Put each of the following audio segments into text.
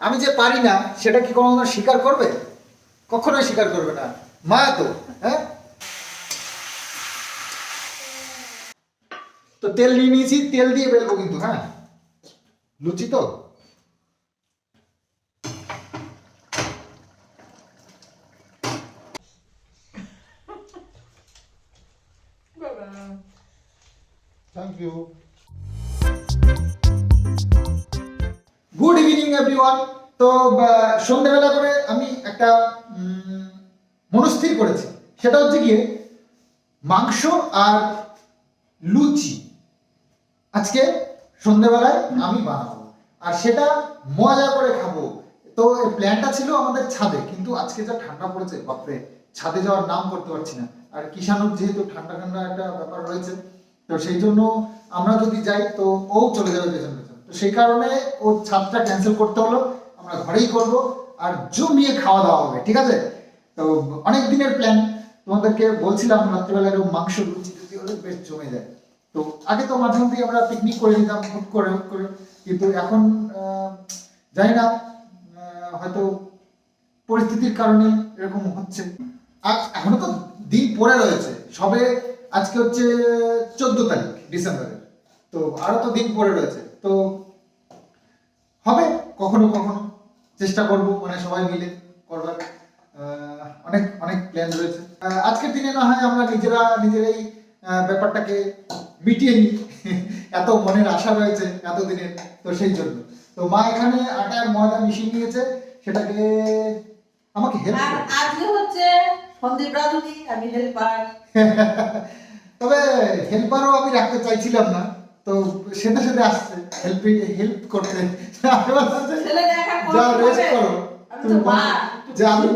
আমি যে পারি না, সেটা কি কোনো স্বীকার করবে? কখনোই স্বীকার করবে না। মা তো হ্যাঁ? তো তেল নিয়ে নিয়েছি, তেল দিয়ে বেলবো কিন্তু হ্যাঁ? লুচি তো? এভরিওয়ান তো সন্ধ্যেবেলা করে আমি একটা মনস্থির করেছি। সেটা হচ্ছে গিয়ে মাংস আর লুচি। আজকে সন্ধ্যেবেলায় আমি বানাবো। আর সেটা মজা করে খাব। তো এই প্ল্যানটা ছিল আমাদের ছাদে, কিন্তু আজকে যা ঠান্ডা পড়েছে, বাপরে, ছাদে যাওয়ার নাম করতে পারছি না। আর কিষানুর যেহেতু ঠান্ডা ঠান্ডা একটা ব্যাপার রয়েছে, তো সেই জন্য আমরা যদি যাই, তো ও চলে যাবে পেছন পেছন। তো সেই কারণে ওর ছাদটা ক্যান্সেল করতে হলো। আমরা ঘরেই করব আর জমিয়ে খাওয়া দাওয়া হবে, ঠিক আছে? তো অনেক দিনের প্ল্যান তোমাদেরকে বলছিলাম রাত্রিবেলা এরকম মাংস লুচি টুচি হলে বেশ জমে যায়। তো আগে তো মাঝে মধ্যেই আমরা পিকনিক করে নিতাম, হুট করে হুট করে। কিন্তু এখন জানি না হয়তো পরিস্থিতির কারণে এরকম হচ্ছে। আর এখনও তো দিন পরে রয়েছে। সবে আজকে হচ্ছে চোদ্দ তারিখ, ডিসেম্বরের। তো আরও তো দিন পরে রয়েছে। তো হবে কখনো কখনো চেষ্টা করব মানে সবাই মিলে করবার। অনেক অনেক প্ল্যান রয়েছে। আজকের দিনে না হয় আমরা নিজেরা নিজেরাই ব্যাপারটাকে মিটিয়ে নিই। এত মনের আশা রয়েছে এতদিনের তো সেই জন্য। তো মা এখানে আটার ময়দা মিশিয়ে নিয়েছে সেটাকে আমাকে হেল্প আর আজকে হচ্ছে সন্দীপ রাধুনি আমি হেল্পার তবে হেল্পারও আমি রাখতে চাইছিলাম না। তো সেটা সেটা আসছে হেল্প হেল্প করতে। যে, রেস্ট করো। আমি যে আমি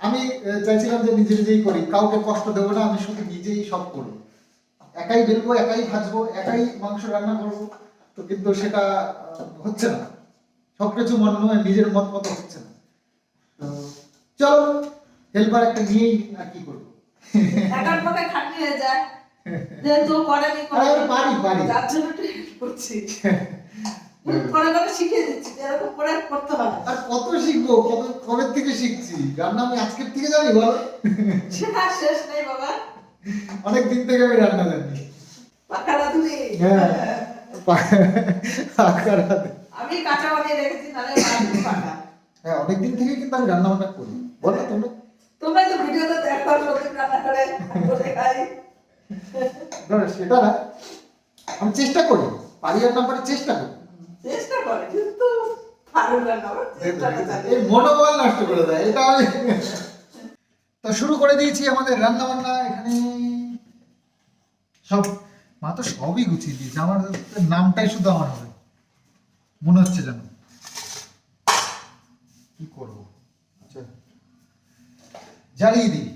আমি চাইছিলাম যে নিজে নিজেই করি। কাউকে কষ্ট দেবো না আমি শুধু নিজেই সব করব একাই বেলবো একাই ভাজবো একাই মাংস রান্না করব। তো কিন্তু সেটা হচ্ছে না। সবকিছু মনে হয় নিজের মত মতো হচ্ছে না। তো চলো হেল্পার একটা নিয়েই আর কি করব। একার পক্ষে খাটনি হয়ে যায়। যেহেতু করেনি আরে আমি পারি, পারি। যার জন্য একটু করছি। করে করে শিখিয়ে দিচ্ছি এরকম করে করতে হবে আর কত শিখব? কত কবে থেকে শিখছি? রান্না আমি আজকের থেকে জানি বল। শেখা শেষ নেই বাবা। অনেক দিন থেকে আমি রান্না জানি। পাকা রাধুনি। হ্যাঁ আকার হাতে। আমি কাঁচা বানিয়ে রেখেছি নাহলে পাকা। হ্যাঁ অনেক দিন থেকে কিন্তু আমি রান্না বান্না করি। বলো তোমরা। তোমরা তো ভিডিওতে দেখো সত্যি রান্না করে করে খাই। না, সেটা না? আমি চেষ্টা করি চেষ্টা করি। চেষ্টা করে কিন্তু এই মনোবল নষ্ট করে দেয় এটা আমি তো শুরু করে দিয়েছি আমাদের রান্না বান্না এখানে সব মা তো সবই গুছিয়ে দিয়েছে আমার নামটাই শুধু আমার হবে। মনে হচ্ছে যেন। কি করব? আচ্ছা। জ্বালিয়ে দিই।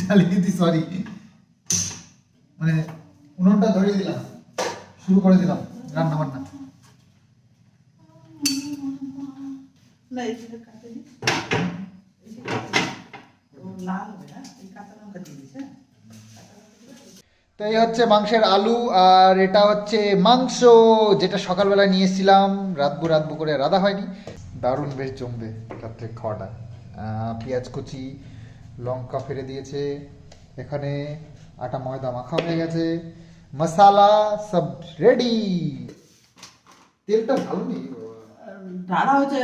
জ্বালিয়ে দিই সরি মানে উনুনটা ধরিয়ে দিলাম। শুরু করে দিলাম রান্না বান্না না এই যে কাটে নি এই যে কাটে নি। ও লাল হবে না? এই কাঁচা লঙ্কা দিয়ে দিছে তো এই হচ্ছে মাংসের আলু আর এটা হচ্ছে মাংস যেটা সকালবেলা নিয়েছিলাম রাতবু রাতবু করে রাধা হয়নি। দারুণ বেশ জমবে রাত্রে খাওয়াটা। পেঁয়াজ কুচি লঙ্কা ফেলে দিয়েছে। এখানে আটা ময়দা মাখা হয়ে গেছে। মশালা সব রেডি তেলটা ভালো নেই? ঢালা হচ্ছে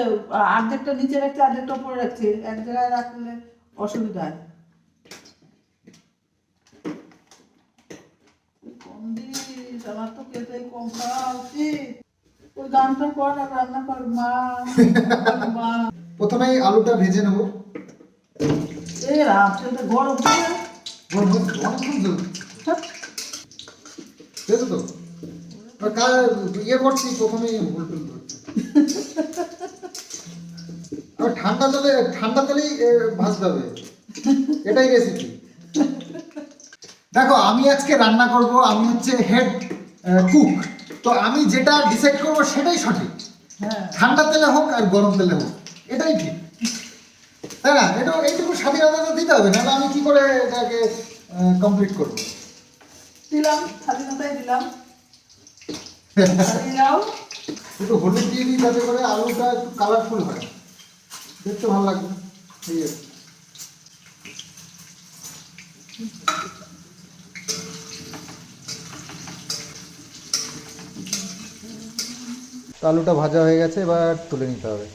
অর্ধেকটা নিচে রাখছে অর্ধেকটা উপরে রাখছে। এক জায়গায় রাখলে অসুবিধা হয়। কম দিস আমার তো খেতে কম খাওয়া উচিত। ওই গানটা কর আর রান্না কর মা। মা প্রথমেই আলুটা ভেজে নেব। এই রাত তো গরম। দেখো তো ইয়ে করছি প্রথমেই করছি আর ঠান্ডা জলে ঠান্ডা তেলেই ভাজতে হবে। এটাই রেসিপি দেখো আমি আজকে রান্না করব আমি হচ্ছে হেড কুক তো আমি যেটা ডিসাইড করব সেটাই সঠিক। হ্যাঁ। ঠান্ডা তেলে হোক আর গরম তেলে হোক। এটাই ঠিক। তাই না এটা এইটুকু স্বাধীনতা তো দিতে হবে নাহলে আমি কি করে এটাকে কমপ্লিট করব? দিলাম স্বাধীনতায় দিলাম। দিলাম। একটু হলুদ দিয়ে দিই যাতে করে আলুটা একটু কালারফুল হয়। দেখতে ভালো লাগবে। ঠিক আছে আলুটা ভাজা হয়ে গেছে এবার তুলে নিতে হবে।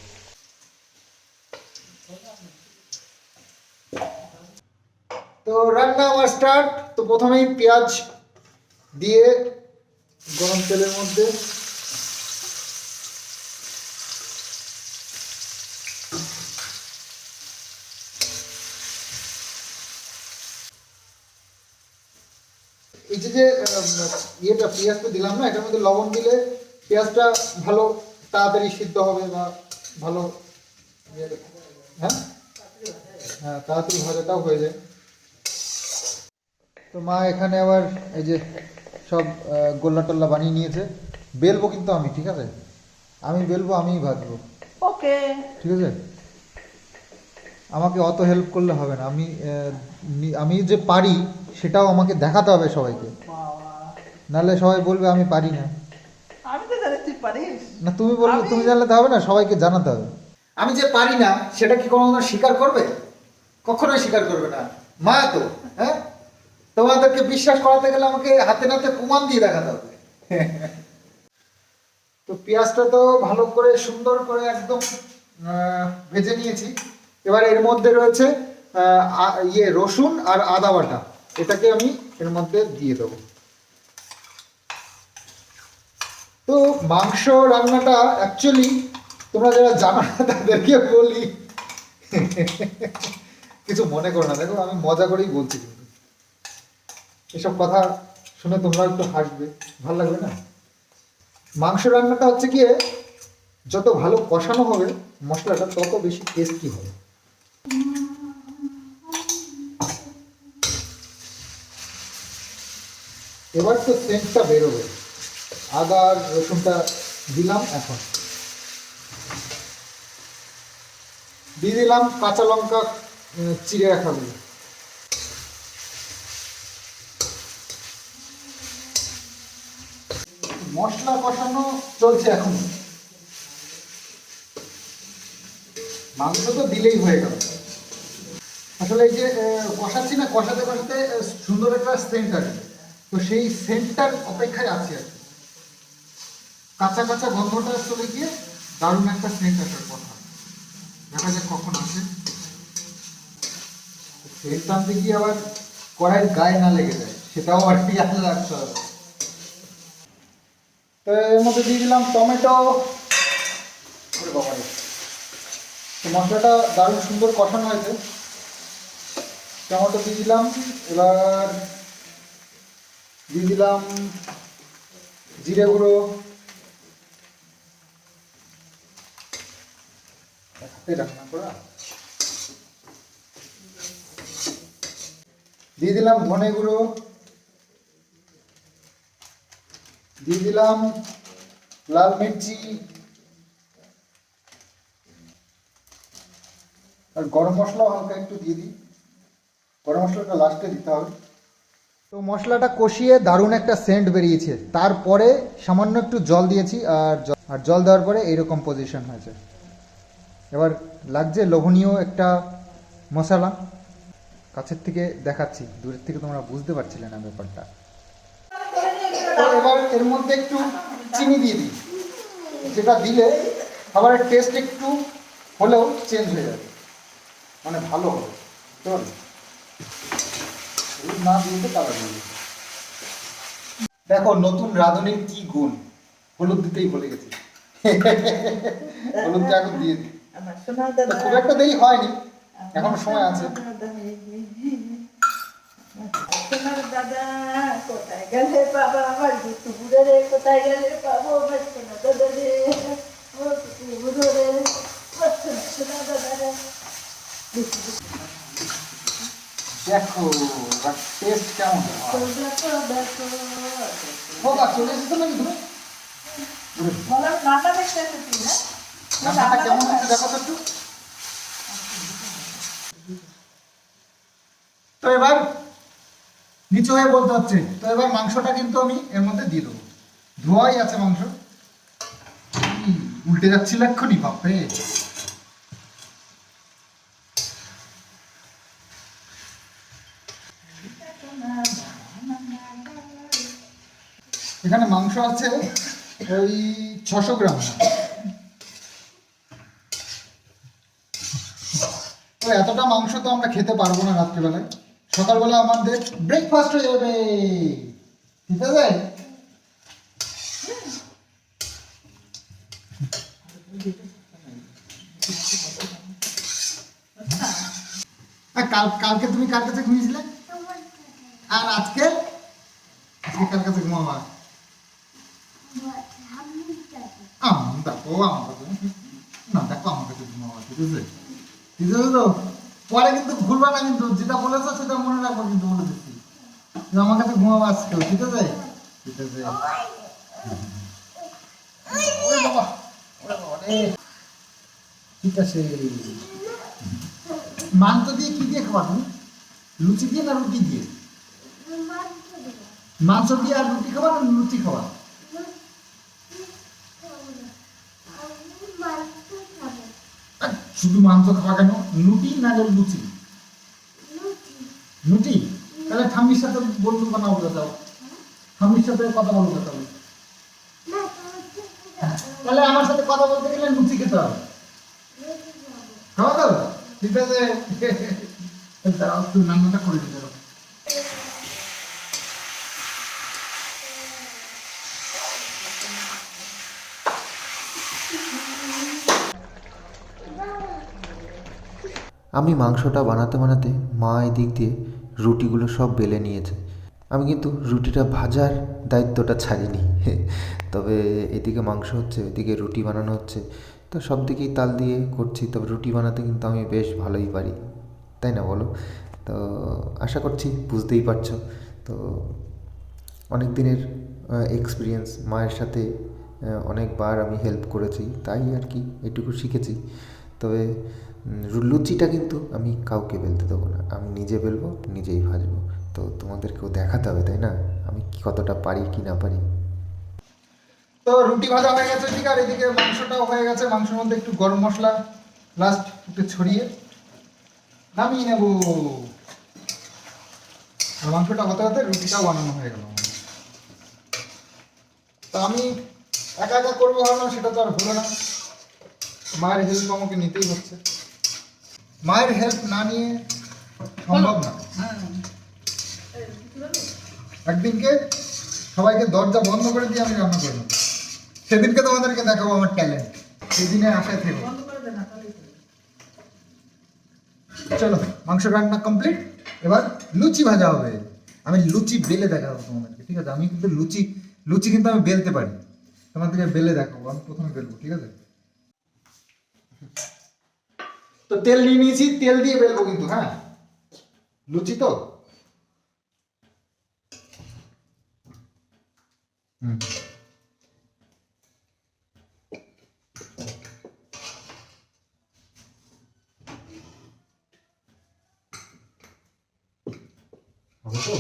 তো রান্না আমার স্টার্ট তো প্রথমেই পেঁয়াজ দিয়ে গরম তেলের মধ্যে এই যে যে ইয়েটা পেঁয়াজটা দিলাম না এটার মধ্যে লবণ দিলে পেঁয়াজটা ভালো তাড়াতাড়ি সিদ্ধ হবে বা ভালো ইয়ে, হ্যাঁ? হ্যাঁ তাড়াতাড়ি ভাজাটাও হয়ে যায়। তো মা এখানে আবার এই যে সব গোল্লা টোল্লা বানিয়ে নিয়েছে। বেলবো কিন্তু আমি ঠিক আছে? আমি বেলবো আমিই ভাজবো। ওকে। ঠিক আছে? আমাকে অত হেল্প করলে হবে না। আমি আমি যে পারি সেটাও আমাকে দেখাতে হবে সবাইকে। নাহলে সবাই বলবে আমি পারি না। আমি তো জানি তুই পারিস। না তুমি বলবে তুমি জানলে তো হবে না সবাইকে জানাতে হবে। আমি যে পারি না সেটা কি কোনো স্বীকার করবে? কখনোই স্বীকার করবে না। মা তো হ্যাঁ? তোমাদেরকে বিশ্বাস করাতে গেলে আমাকে হাতে নাতে প্রমাণ দিয়ে দেখাতে হবে। তো পেঁয়াজটা তো ভালো করে সুন্দর করে একদম ভেজে নিয়েছি। এবার এর মধ্যে রয়েছে ইয়ে রসুন আর আদা বাটা। এটাকে আমি এর মধ্যে দিয়ে দেবো। তো মাংস রান্নাটা অ্যাকচুয়ালি তোমরা যারা জানো না, তাদেরকে বলি। কিছু মনে করো না। দেখো, আমি মজা করেই বলছি। কিন্তু এসব কথা শুনে তোমরা একটু হাসবে। ভালো লাগবে না? মাংস রান্নাটা হচ্ছে গিয়ে যত ভালো কষানো হবে, মশলাটা তত বেশি টেস্টি হবে। এবার তো সেন্টটা বেরোবে। আদা রসুনটা দিলাম এখন। দিয়ে দিলাম কাঁচা লঙ্কা চিড়ে রাখাগুলো। মশলা কষানো চলছে এখন। মাংস তো দিলেই হয়ে গেল। আসলে এই যে কষাচ্ছি না, কষাতে কষাতে সুন্দর একটা সেন্ট আসবে তো সেই সেন্টটার অপেক্ষায় আছি আর কাঁচা কাঁচা গন্ধটা চলে গিয়ে দারুণ একটা সেন্ট আসার কথা। দেখা যাক কখন আসে। সেন্ট টানতে গিয়ে আবার কড়াইয়ের গায়ে না লেগে যায়, সেটাও আর কি রাখতে হবে। তো এর মধ্যে দিয়ে দিলাম টমেটো। মশলাটা দারুণ সুন্দর কষানো হয়েছে। টমেটো দিয়ে দিলাম। এবার দিয়ে দিলাম জিরে গুঁড়ো। দিয়ে দিলাম ধনে গুঁড়ো। দিয়ে দিলাম, লাল মির্চি, আর গরম মশলাও হালকা একটু দিয়ে দিই। গরম মশলাটা লাস্টে দিতে হবে। তো মশলাটা কষিয়ে দারুণ একটা সেন্ট বেরিয়েছে। তারপরে সামান্য একটু জল দিয়েছি, আর আর জল দেওয়ার পরে এইরকম পজিশন হয়েছে। এবার লাগছে লোভনীয় একটা মশলা। কাছের থেকে দেখাচ্ছি, দূরের থেকে তোমরা বুঝতে পারছিলে না ব্যাপারটা। তো এবার এর মধ্যে একটু চিনি দিয়ে দিই। যেটা দিলে খাবারের টেস্ট একটু হলেও চেঞ্জ হয়ে যাবে। মানে ভালো হবে। চল না দিয়ে তো দিয়ে দেখো নতুন রাঁধুনির কি গুণ? হলুদ দিতেই ভুলে গেছি। হলুদটা এখন দিয়ে দিই। খুব একটা দেরি হয়নি। এখন সময় আছে সোনার দাদা কোথায় গেলে বাবা আমার বুড়ো রে কোথায় গেলে পাবো আমার সোনার দাদা রে দুটো বুড়ো রে সোনার দাদা রে দেখো টেস্ট কেমন। দেখো দেখো বাবা চলে এসেছ নাকি তুমি? ওরে বললাম দেখতে এসেছি না রান্নাটা কেমন দেখো তো একটু তো এবার নিচু হয়ে বলতে হচ্ছে। তো এবার মাংসটা কিন্তু আমি এর মধ্যে দিয়ে দেবো। ধোয়াই আছে মাংস। উল্টে যাচ্ছিল এক্ষুনি, বাপরে। এখানে মাংস আছে ওই ছশো গ্রাম। তো এতটা মাংস তো আমরা খেতে পারব না রাত্রিবেলায়। সকালবেলা আমাদের ব্রেকফাস্ট হয়ে যাবে। ঠিক আছে? কাল, কালকে তুমি কার কাছে ঘুমিয়েছিলে? আর আজকে? আজকে কার কাছে ঘুমাবা? আমার দেখো আমার কাছে না, দেখো আমার কাছে ঘুমাবা, ঠিক আছে? ঠিক আছে তো? পরে কিন্তু ঘুরবা না কিন্তু, যেটা বলেছ সেটা মনে রাখব কিন্তু বলে দিচ্ছি আমার কাছে ঘুমাবা আজকেও ঠিক আছে? ঠিক আছে। ঠিক আছে। মাংস দিয়ে কি দিয়ে খাওয়া তুমি? লুচি দিয়ে না রুটি দিয়ে? মাংস দিয়ে আর রুটি খাওয়া না লুচি খাওয়া শুধু মাংস খাওয়া কেন? লুটি না হলে লুচি লুটি তাহলে ঠাম্মির সাথে বন্ধু বানাও যাও ঠাম্মির সাথে কথা বলব। তাহলে তাহলে আমার সাথে কথা বলতে গেলে লুচি খেতে হবে। খাওয়া দাও ঠিক আছে। দাঁড়াও একটু রান্নাটা করে দিতে দাও। আমি মাংসটা বানাতে বানাতে মা এদিক দিয়ে রুটিগুলো সব বেলে নিয়েছে। আমি কিন্তু রুটিটা ভাজার দায়িত্বটা ছাড়িনি। তবে এদিকে মাংস হচ্ছে এদিকে রুটি বানানো হচ্ছে। তো সব দিকেই তাল দিয়ে করছি, তবে রুটি বানাতে কিন্তু আমি বেশ ভালোই পারি। তাই না বলো? তো আশা করছি বুঝতেই পারছ। তো অনেক দিনের এক্সপিরিয়েন্স মায়ের সাথে অনেকবার আমি হেল্প করেছি, তাই আর কি এটুকু শিখেছি। তবে লুচিটা কিন্তু আমি কাউকে বেলতে দেবো না। আমি নিজে বেলবো, নিজেই ভাজবো। তো তোমাদেরকেও দেখাতে হবে, তাই না? আমি কতটা পারি, কি না পারি? তো রুটি ভাজা হয়ে গেছে, ঠিক আর এদিকে মাংসটাও হয়ে গেছে। মাংসের মধ্যে একটু গরম মশলা লাস্ট একটু ছড়িয়ে নামিয়ে নেব। মাংসটা হতে হতে রুটিটাও বানানো হয়ে গেল। তো আমি একা একা করব ভাবলাম সেটা তো আর হলো না। মায়ের হেল্প আমাকে নিতেই হচ্ছে। মায়ের হেল্প না নিয়ে সম্ভব না। একদিনকে সবাইকে দরজা বন্ধ করে দিয়ে আমি রান্না করলাম। সেদিনকে তোমাদেরকে দেখাবো আমার ট্যালেন্ট সেদিনে আশায় থেকো। চলো, মাংস রান্না কমপ্লিট এবার লুচি ভাজা হবে। আমি লুচি বেলে দেখাবো তোমাদেরকে, ঠিক আছে? আমি কিন্তু লুচি লুচি কিন্তু আমি বেলতে পারি। তোমাদেরকে বেলে দেখাবো, আমি প্রথমে বেলবো, ঠিক আছে? তো তেল নিয়ে নিয়েছি তেল দিয়ে বেলবো কিন্তু হ্যাঁ? লুচি তো? হুম হবে তো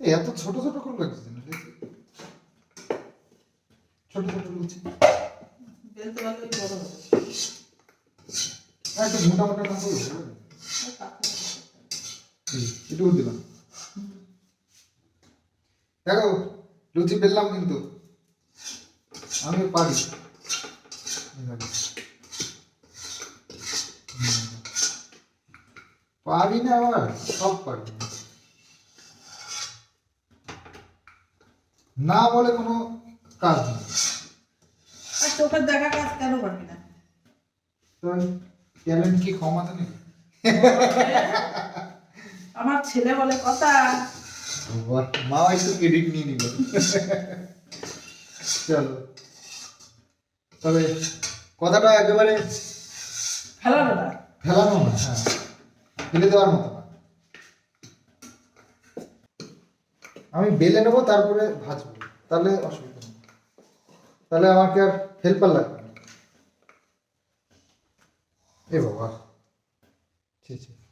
এই এত ছোট ছোট করে লাগছে না দেখি। ছোট ছোট লুচি বেলতে পারলেই বড় হবে। আর একটু করবে দেখো লুচি বেললাম কিন্তু আমি পারি পারি না আবার সব পারি না বলে কোনো কাজ নেই চোখের দেখা কাজ কেন পারবি না? ট্যালেন্ট কি ক্ষমতা নেই? আমার ছেলে বলে কথা। মা একটু ক্রেডিট নিয়ে নিল। চলো। তবে কথাটা একেবারে ফেলানো না। ফেলানো না হ্যাঁ। ফেলে দেওয়ার মতো না। আমি বেলে নেব তারপরে ভাজবো। তাহলে অসুবিধা নেই। তাহলে আমাকে আর হেল্পার লাগবে 别走啊。谢谢。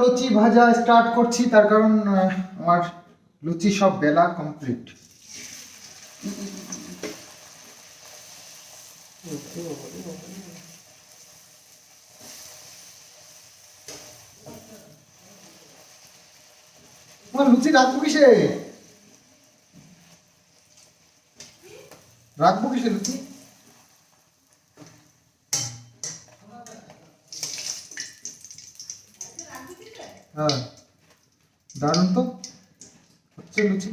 লুচি ভাজা স্টার্ট করছি, তার কারণ আমার লুচি সব বেলা কমপ্লিট লুচি রাখব কিসে? রাখব কিসে লুচি? দারুণ তো হচ্ছে লুচি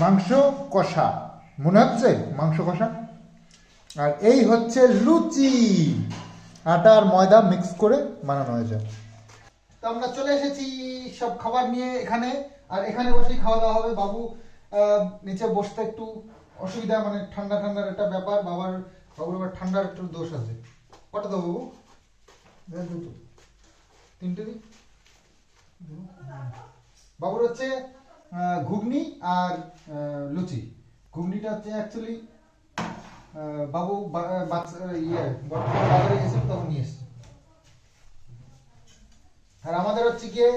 মাংস কষা। মনে হচ্ছে? মাংস কষা? আর এই হচ্ছে লুচি। আটা আর ময়দা মিক্স করে বানানো হয়েছে। তো আমরা চলে এসেছি সব খাবার নিয়ে এখানে। আর এখানে বসেই খাওয়া দাওয়া হবে। বাবু নিচে বসতে একটু অসুবিধা মানে ঠান্ডা ঠান্ডার একটা ব্যাপার। বাবার, বাবুর আবার ঠান্ডার একটু দোষ আছে। কটা দেবো বাবু? দুটো। তিনটে দিই। বাবুর হচ্ছে ঘুগনি আর লুচি। ঘুগনিটা হচ্ছে অ্যাকচুয়ালি বাবু ইয়ে বাজারে গেছিল তখন নিয়ে এসছে। আর আমাদের হচ্ছে গিয়ে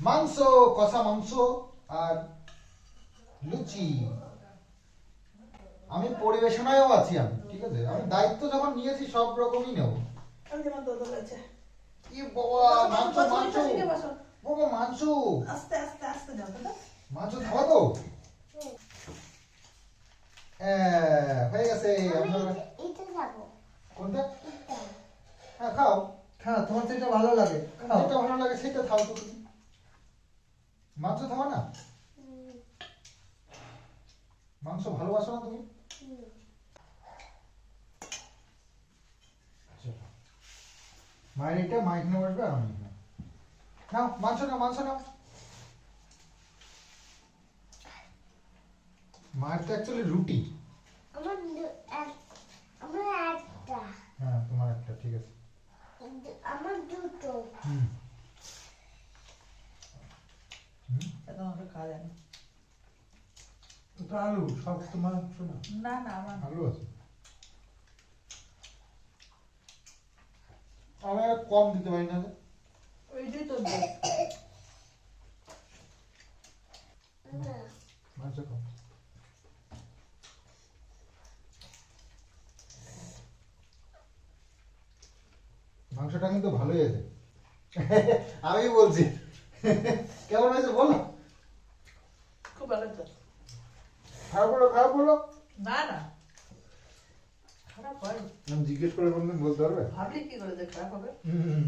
মাংস কষা মাংস আর লুচি। আমি পরিবেশনায়ও আছি আমি ঠিক আছে? আমি দায়িত্ব যখন নিয়েছি সব রকমই নেব। কি বাবা মাংস মাংস। বাবা মাংস। আস্তে আস্তে আস্তে যাও দাদা। মাংস খাওয়া তো? হ্যাঁ, হয়ে গেছে আমরা- এটা যাব কোনটা? হ্যাঁ খাও। হ্যাঁ তোমার যেটা ভালো লাগে যেটা ভালো লাগে সেটা খাও তো তুমি। মাংস খাওয়া না? মাংস ভালোবাসো না তুমি? চলো। মায়ের এটা মা এখানে বসবে আর আমি। নাও মাংস নাও মাংস নাও। মায়ের তো অ্যাকচুয়ালি রুটি। আমার দু- এক- আমার একটা। হ্যাঁ তোমার একটা ঠিক আছে। আমার দুটো। হুম। এখন আমরা খাওয়া যায় না। ওটা আলু সব তোমার শোনা। না না আমার আলু আছে। আমি আর কম দিতে পারি না। ওইটাই তো। মাংস কম। মাংসটা কিন্তু ভালোই আছে। আমি বলছি। কেমন হয়েছে বলো? খুব ভালো তো। খারাপ হলো খারাপ হলো? না না। খারাপ হয় আমি জিজ্ঞেস করে কোনদিন বলতে পারবে? ভাবলি কি করে যে খারাপ হবে। হুম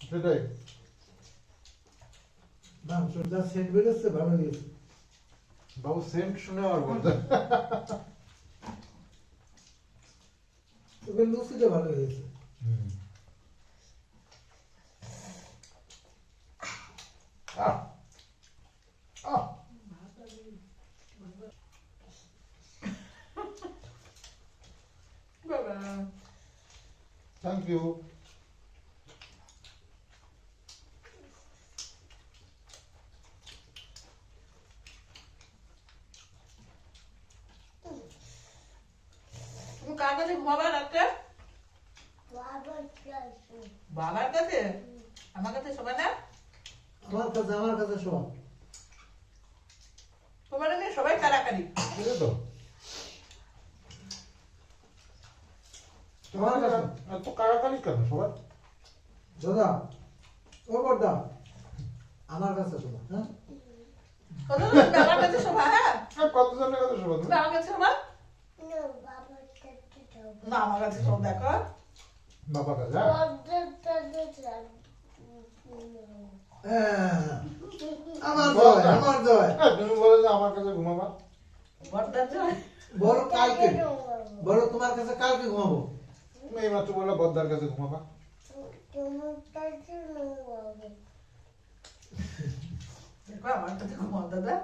সেটাই। সেন্ট বেরোচ্ছে ভালো দিয়েছে বাবু সেন্ট শুনে আর বলতে তবে লুচিটা ভালো হয়েছে। 아. 어. 봐봐. 땡큐. তোমার কাছে? এত কারাকারি কেন? সবাই দাদা ও বড়দা আমার কাছে শোনো হ্যাঁ? আমার কাছে শোভা হ্যাঁ? কতজনের কথা শোভা তুমি আমার কাছে শোভা না আমার কাছে শোভ দেখো। বাবা কাছে হ্যাঁ? হ্যাঁ, আমার জয় আমার জয়। হ্যাঁ, তুমি বলে যে আমার কাছে ঘুমাবা। বড় কালকে বড় তোমার কাছে কালকে ঘুমাবো। তুমি এই মাত্র বললে বদ্দার কাছে ঘুমাবা। দেখো আমার কাছে ঘুমাও দাদা।